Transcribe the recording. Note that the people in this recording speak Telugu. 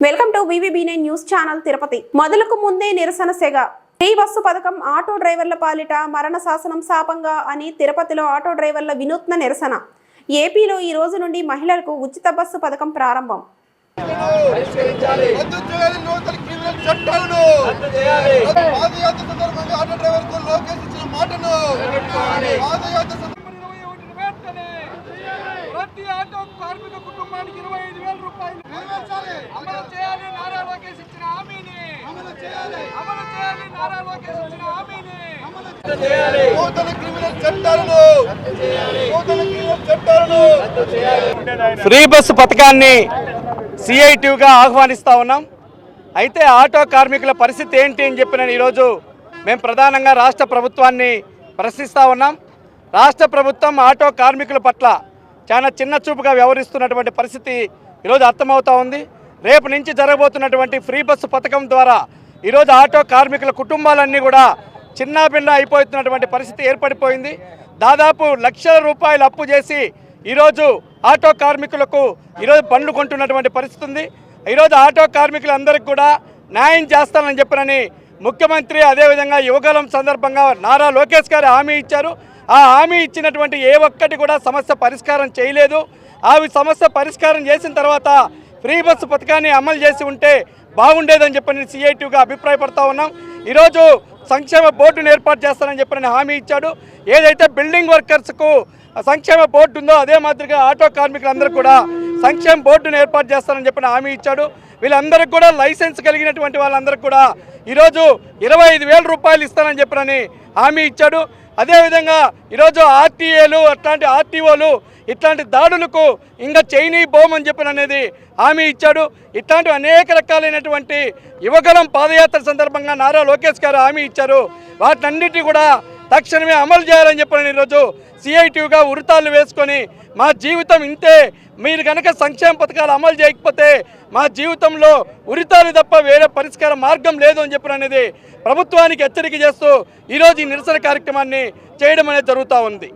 Welcome to VVB nine news channel Tirupati. మొదలకు ముందే నిరసన సెగ. ఫ్రీ బస్సు పథకం ఆటో డ్రైవర్ల పాలిట మరణ శాసనం శాపంగా అని తిరుపతిలో ఆటో డ్రైవర్ల వినూత్న నిరసన. ఏపీలో ఈ రోజు నుండి మహిళలకు ఉచిత బస్సు పథకం ప్రారంభం. చట్టాలను పాదయాత్ర సందర్భంగా ఆటో డ్రైవర్కు లోకేష్ ఇచ్చిన మాటను పాదయాత్ర సందర్భంగా ఇరవై ఒకటిని వెంటనే ప్రతి ఆటో కార్మిక కుటుంబానికి ఇరవై ఐదు వేల రూపాయలు. అమలు చేయాలి నారా లోకేష్ ఇచ్చిన హామీని. అమలు చేయాలి. అమలు చేయాలి నారా లోకేష్ ఇచ్చిన హామీని. నూతన క్రిమినల్ చట్టాలను. నూతన క్రిమినల్ చట్టాలను. ఫ్రీ బస్సు పథకాన్ని సిఐటివ్గా ఆహ్వానిస్తూ ఉన్నాం. అయితే ఆటో కార్మికుల పరిస్థితి ఏంటి అని చెప్పి నేను ఈరోజు మేము ప్రధానంగా రాష్ట్ర ప్రభుత్వాన్ని ప్రశ్నిస్తూ ఉన్నాం. రాష్ట్ర ప్రభుత్వం ఆటో కార్మికుల పట్ల చాలా చిన్న చూపుగా వ్యవహరిస్తున్నటువంటి పరిస్థితి ఈరోజు అర్థమవుతా ఉంది. రేపు నుంచి జరగబోతున్నటువంటి ఫ్రీ బస్సు పథకం ద్వారా ఈరోజు ఆటో కార్మికుల కుటుంబాలన్నీ కూడా చిన్నాభిన్న అయిపోతున్నటువంటి పరిస్థితి ఏర్పడిపోయింది. దాదాపు లక్షల రూపాయలు అప్పు చేసి ఈరోజు ఆటో కార్మికులకు ఈరోజు బండ్లు కొంటున్నటువంటి పరిస్థితి ఉంది. ఈరోజు ఆటో కార్మికులందరికీ కూడా న్యాయం చేస్తానని చెప్పినని ముఖ్యమంత్రి అదేవిధంగా యువగలం సందర్భంగా నారా లోకేష్ గారు హామీ ఇచ్చారు. ఆ హామీ ఇచ్చినటువంటి ఏ ఒక్కటి కూడా సమస్య పరిష్కారం చేయలేదు. అవి సమస్య పరిష్కారం చేసిన తర్వాత ఫ్రీ బస్సు పథకాన్ని అమలు చేసి ఉంటే బాగుండేదని చెప్పి నేను సిఐటిగా అభిప్రాయపడతా ఉన్నాం. ఈరోజు సంక్షేమ బోర్డును ఏర్పాటు చేస్తానని చెప్పని హామీ ఇచ్చాడు. ఏదైతే బిల్డింగ్ వర్కర్స్కు సంక్షేమ బోర్డు ఉందో అదే మాదిరిగా ఆటో కార్మికులందరూ కూడా సంక్షేమ బోర్డును ఏర్పాటు చేస్తానని చెప్పిన హామీ ఇచ్చాడు. వీళ్ళందరికీ కూడా లైసెన్స్ కలిగినటువంటి వాళ్ళందరికీ కూడా ఈరోజు ఇరవై ఐదు వేల రూపాయలు ఇస్తానని చెప్పినని హామీ ఇచ్చాడు. అదేవిధంగా ఈరోజు ఆర్టీఏలు అట్లాంటి ఆర్టీఓలు ఇట్లాంటి దాడులకు ఇంకా చైనీ బోమ్ అని చెప్పిన అనేది హామీ ఇచ్చాడు. ఇట్లాంటి అనేక రకాలైనటువంటి యువగలం పాదయాత్ర సందర్భంగా నారా లోకేష్ గారు హామీ ఇచ్చారు. వాటన్నిటి కూడా తక్షణమే అమలు చేయాలని చెప్పిన ఈరోజు సిఐటిగా ఉరితాళ్ళు వేసుకొని మా జీవితం ఇంతే. మీరు కనుక సంక్షేమ పథకాలు అమలు చేయకపోతే మా జీవితంలో ఉరితాలు తప్ప వేరే పరిష్కార మార్గం లేదు అని చెప్పిన అనేది ప్రభుత్వానికి హెచ్చరిక చేస్తూ ఈరోజు ఈ నిరసన కార్యక్రమాన్ని చేయడం అనేది జరుగుతూ ఉంది.